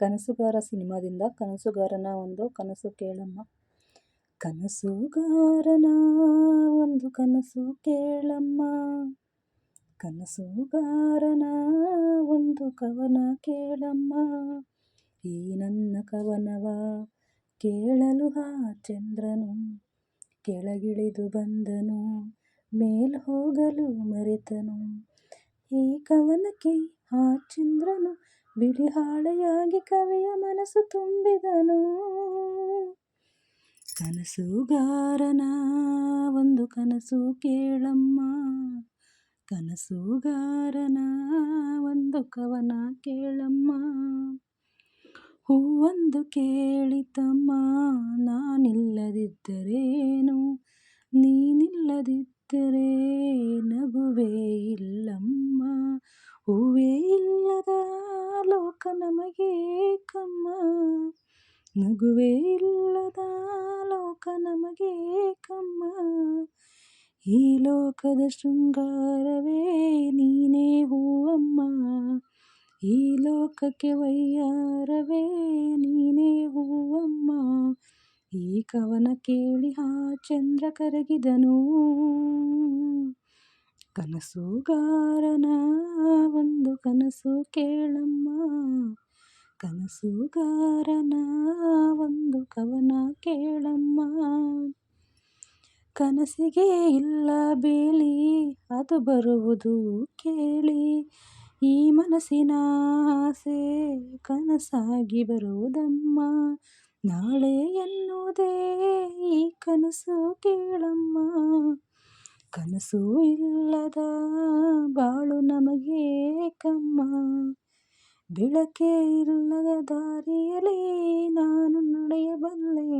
ಕನಸುಗಾರ ಸಿನಿಮಾದಿಂದ ಕನಸುಗಾರನ ಒಂದು ಕನಸು ಕೇಳಮ್ಮ. ಕನಸುಗಾರನ ಒಂದು ಕನಸು ಕೇಳಮ್ಮ. ಕನಸುಗಾರನ ಒಂದು ಕವನ ಕೇಳಮ್ಮ. ಈ ನನ್ನ ಕವನವ ಕೇಳಲು ಆ ಚಂದ್ರನು. ಕೆಳಗಿಳಿದು ಬಂದನು, ಮೇಲ್ ಹೋಗಲು ಮರೆತನು. ಈ ಕವನಕ್ಕೆ ಆ ಚಂದ್ರನು. ಬಿಳಿ ಹಾಳೆಯಾಗಿ ಕವಿಯ ಮನಸ್ಸು ತುಂಬಿದನು. ಕನಸುಗಾರನ ಒಂದು ಕನಸು ಕೇಳಮ್ಮ. ಕನಸುಗಾರನ ಒಂದು ಕವನ ಕೇಳಮ್ಮ. ಹೂವೊಂದು ಕೇಳಿತಮ್ಮ, ನಾನಿಲ್ಲದಿದ್ದರೇನು? ನೀನಿಲ್ಲದಿದ್ದರೆ ನಗುವೇ ಇಲ್ಲಮ್ಮ. ಹೂವೇ ಲೋಕ ನಮಗೆ ಕಮ್ಮ. ನಗುವೇ ಇಲ್ಲದ ಲೋಕ ನಮಗೆ ಕಮ್ಮ. ಈ ಲೋಕದ ಶೃಂಗಾರವೇ ನೀನೇ ಹೂವಮ್ಮ. ಈ ಲೋಕಕ್ಕೆ ವೈಯಾರವೇ ನೀನೇ ಹೂವಮ್ಮ. ಈ ಕವನ ಕೇಳಿ ಆ ಚಂದ್ರ ಕರಗಿದನು. ಕನಸುಗಾರನ ಒಂದು ಕನಸು ಕೇಳಮ್ಮ. ಕನಸುಗಾರನ ಒಂದು ಕವನ ಕೇಳಮ್ಮ. ಕನಸಿಗೆ ಇಲ್ಲ ಬೇಲಿ, ಅದು ಬರುವುದು ಕೇಳಿ. ಈ ಮನಸ್ಸಿನ ಆಸೆ ಕನಸಾಗಿ ಬರುವುದಮ್ಮ. ನಾಳೆ ಎನ್ನುವುದೇ ಈ ಕನಸು ಕೇಳಮ್ಮ. ಕನಸು ಇಲ್ಲದ ಬಾಳು ನಮಗೆ ಕಮ್ಮ ಬೆಳಕೆ ಇಲ್ಲದ ದಾರಿಯಲ್ಲಿ ನಾನು ನಡೆಯಬಲ್ಲೆ.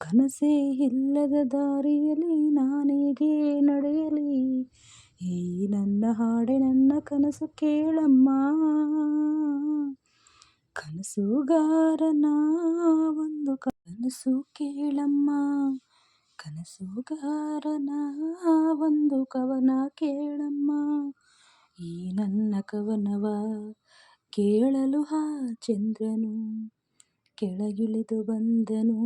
ಕನಸೇ ಇಲ್ಲದ ದಾರಿಯಲ್ಲಿ ನಾನೇಗೆ ನಡೆಯಲಿ? ಈ ನನ್ನ ಹಾಡೆ ನನ್ನ ಕನಸು ಕೇಳಮ್ಮ. ಕನಸುಗಾರನ ಒಂದು ಕನಸು ಕೇಳಮ್ಮ. ಕನಸುಗಾರನ ಒಂದು ಕವನ ಕೇಳಮ್ಮ. ಈ ನನ್ನ ಕವನವ ಕೇಳಲು ಹಾ ಚಂದ್ರನು, ಕೆಳಗಿಳಿದು ಬಂದನು,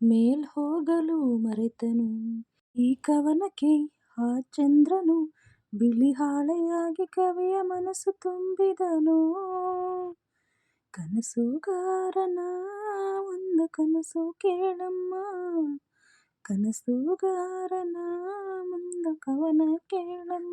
ಮೇಲ್ ಹೋಗಲು ಮರೆತನು. ಈ ಕವನಕ್ಕೆ ಆ ಚಂದ್ರನು ಬಿಳಿ ಹಾಳೆಯಾಗಿ ಕವಿಯ ಮನಸ್ಸು ತುಂಬಿದನು. ಕನಸುಗಾರನ ಒಂದು ಕನಸು ಕೇಳಮ್ಮ. ಕನಸುಗಾರನ ಒಂದು ಕವನ ಕೇಳಮ್ಮ.